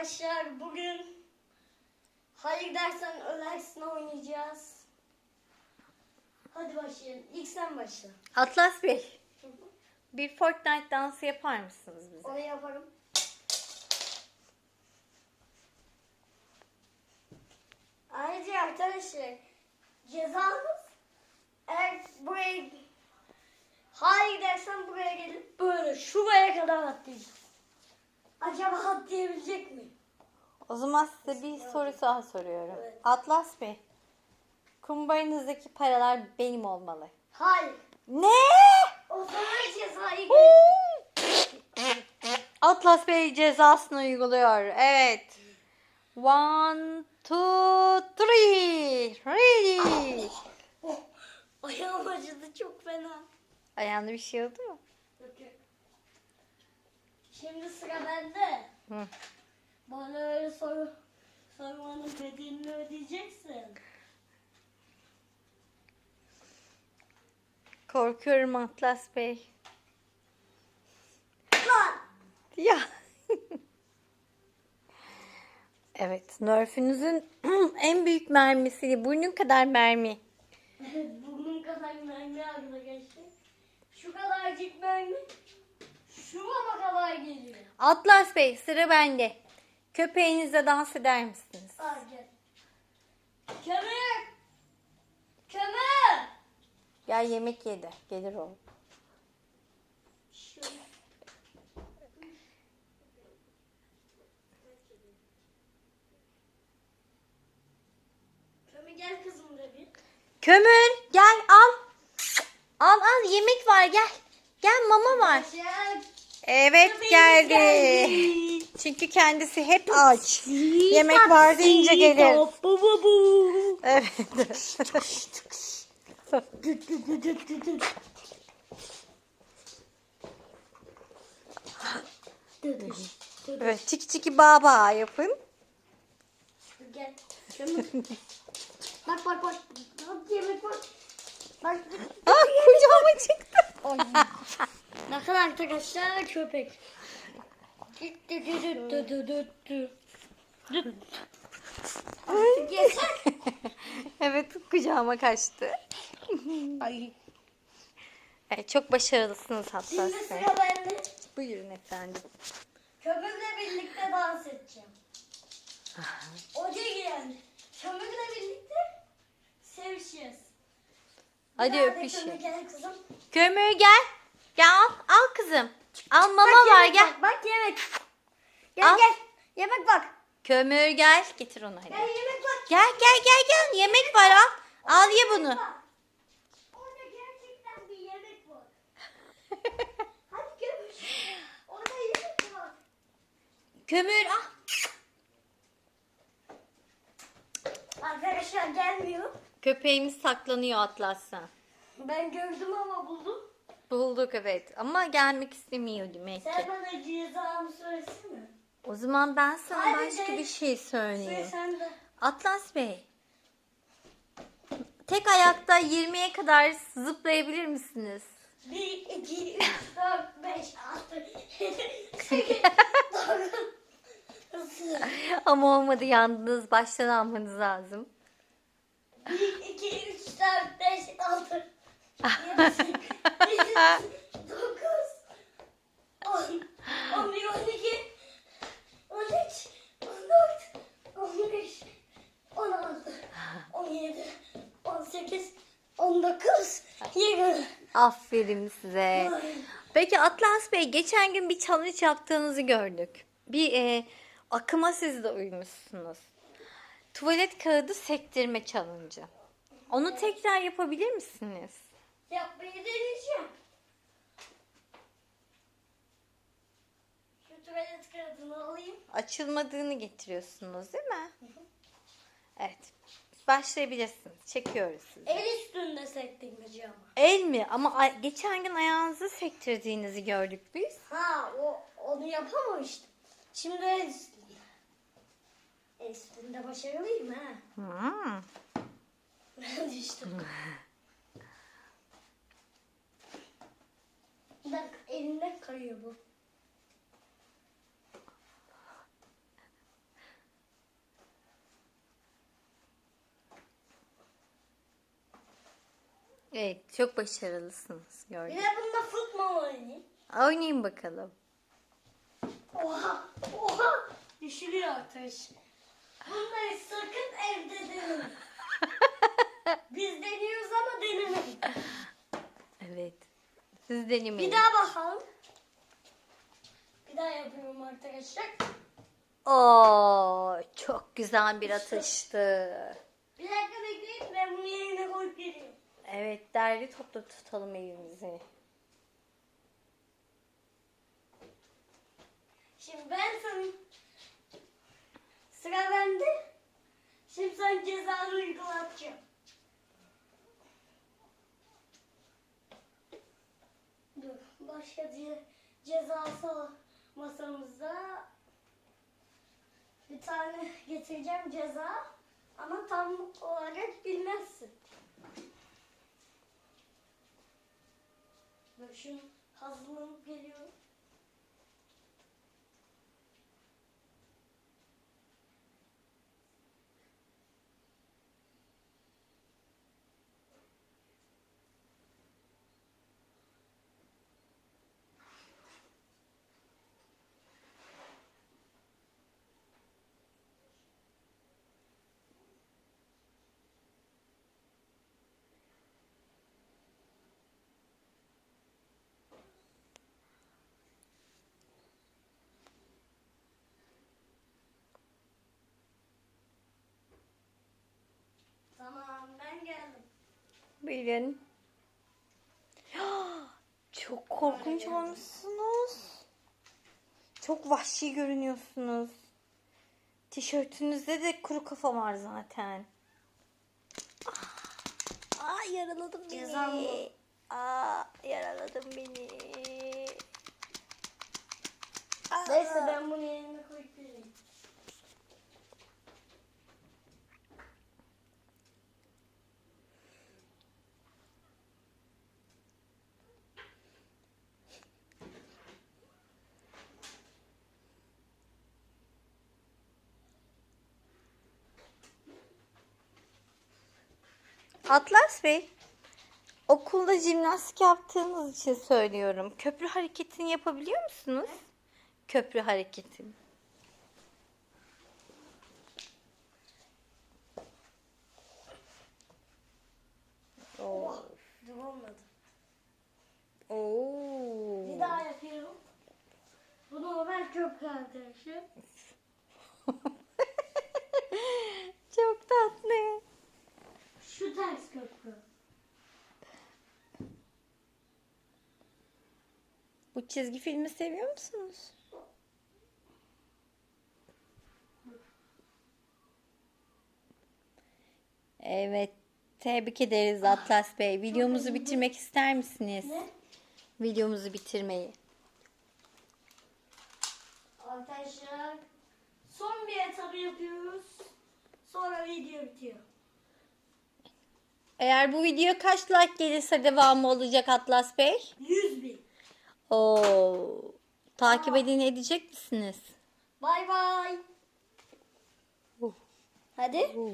arkadaşlar bugün hayır dersen ölersin oynayacağız. Hadi başlayalım. İlk sen başla. Atlas Bey, bir Fortnite dansı yapar mısınız bize? Onu yaparım. Ayrıca arkadaşlar cezamız eğer buraya hayır dersen buraya gelip böyle şuraya kadar atlayacağız. Acaba atlayabilecek miyim? O zaman size bir soru daha soruyorum. Evet. Atlas Bey, kumbaranızdaki paralar benim olmalı. Hayır. Ne? O zaman cezayı Atlas Bey cezasını uyguluyor. Evet. One, two, three. Ready. Oh, ayağım acıdı çok fena. Ayağında bir şey oldu mu? Şimdi sıra bende. Hı. Bana öyle soru sormanın bedelini ödeyeceksin. Korkuyorum Atlas Bey. Lan! Ya. evet, Nerf'ünüzün en büyük mermisi burnun kadar mermi. Burnum kadar mermi arkadaşlar. Şu kadarcık mermi. Şurama kadar geliyor. Atlas Bey sıra bende. Köpeğinizle dans eder misiniz? Kömür! Kömür! Ya yemek yedi. Gelir o. Kömür gel kızım da bir. Kömür gel al. Al al yemek var gel. Gel mama var. Evet geldi. Çünkü kendisi hep aç. Yemek var deyince gelir. Evet. Evet çiki çiki baba yapın. Gel. Bak bak bak. Bak yemek bak. Bak. Ah kucağıma çıktı. Ne kadar arkadaşlar köpek. Düt düt düt. Düt. Artık yeter. evet kucağıma kaçtı. Ay. Evet, çok başarılısınız Atlas Şimdi Bey. sıra bende. Buyurun efendim. Kömürle birlikte dans edeceğim. O değil yani. Kömürle birlikte Hadi Nerede öpüşün. Gel kızım. Kömür gel. Gel al, al kızım. Al mama Bak var yemek gel. Bak, bak yemek. Gel Al. gel. Yemek bak. Kömür gel. Getir onu hadi. Gel yemek bak. Gel gel gel gel. Yemek var al. Al ye bunu. Bak. Orada gerçekten bir yemek var. Hadi kömür. Orada yemek var. Kömür al. Arkadaşlar gelmiyor. Köpeğimiz saklanıyor Atlas'tan. Ben gördüm ama buldum. Bulduk evet ama gelmek istemiyor demek Sen ki. bana cezamı söylesene. O zaman ben sana Hadi başka de- bir şey Söyle söyleyeyim. sen de. Atlas Bey. Tek ayakta 20'ye kadar zıplayabilir misiniz? 1, 2, 3, 4, 5, 6, 7, 8, 9, Ama olmadı yandınız. Baştan almanız lazım. 1, 2, 3, 4, 5, 6, 7, 8, 9, 10, 11, 12, 13, 14, 15, 16, 17, 18, 19, 20. Aferin size. Peki Atlas Bey geçen gün bir challenge yaptığınızı gördük. Bir e, akıma siz de uymuşsunuz. Tuvalet kağıdı sektirme challenge'ı. Onu tekrar yapabilir misiniz? Yapmayı deneyeceğim. Şu tuvalet kağıdını alayım. Açılmadığını getiriyorsunuz değil mi? Evet. Başlayabilirsiniz. Çekiyoruz sizi. El üstünde sektirmeyeceğim. El mi? Ama geçen gün ayağınızı sektirdiğinizi gördük biz. Ha o onu yapamamıştım. Şimdi el üstünde. Esprinde başarılıyım ha. Hmm. Ben düştüm. Hmm. Bak eline kayıyor bu. Evet, çok başarılısınız gördüm. Bir de bununla futbol oynayayım. Oynayayım bakalım. Oha, oha. Düşürüyor ateş. Bunları sakın evde denemeyin. Biz deniyoruz ama denemeyin. Evet. Siz denemeyin. Bir daha bakalım. Bir daha yapıyorum arkadaşlar. Oo, çok güzel bir atıştı. Bir dakika bekleyin ben bunu yerine koyup geliyorum. Evet derli toplu tutalım evimizi. Şimdi ben sana sıra bende. Şimdi sen cezanı uygulatacağım. Dur başka ce cezası masamızda bir tane getireceğim ceza ama tam olarak bilmezsin. Dur şimdi hazırlanıp geliyorum. Buyurun. Çok korkunç olmuşsunuz. Çok vahşi görünüyorsunuz. Tişörtünüzde de kuru kafa var zaten. Aa, aa, yaraladım beni. Cezam bu. Aa, yaraladım beni. Aa. Neyse ben bunu yerine koyup geleyim. Atlas Bey, okulda jimnastik yaptığınız için söylüyorum. Köprü hareketini yapabiliyor musunuz? Köprü hareketini. Oo. Dur olmadı. Oo. Bir daha yapıyorum. Bunu ben köprü arkadaşım. Çok tatlı. Şu ters köprü. Bu çizgi filmi seviyor musunuz? Evet. Tebrik ederiz Atlas Bey. Videomuzu bitirmek ister misiniz? Ne? Videomuzu bitirmeyi. Arkadaşlar son bir etabı yapıyoruz. Sonra video bitiyor. Eğer bu video kaç like gelirse devamı olacak Atlas Bey? 100 bin. Oo. Takip edin edecek misiniz? Bay bay. Uh. Hadi. Uh.